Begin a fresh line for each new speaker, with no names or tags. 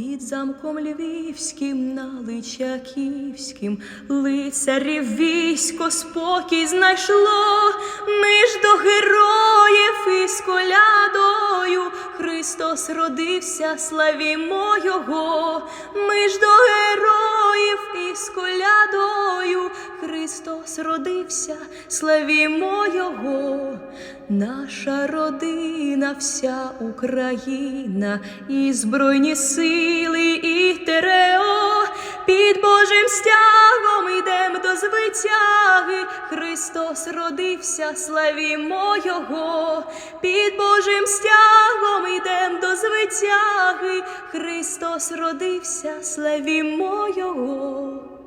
Під замком львівським на Личаківським лицарів військо спокій знайшло, ми ж до героїв із колядою Христос родився, славімо Його, ми ж до Христос родився, славімо Його, наша родина, вся Україна, і збройні сили, і ТРО, під Божим стягом йдем до звитяги. Христос родився, славімо Його, під Божим стягом йдем до звитяги. Христос родився, славімо Його.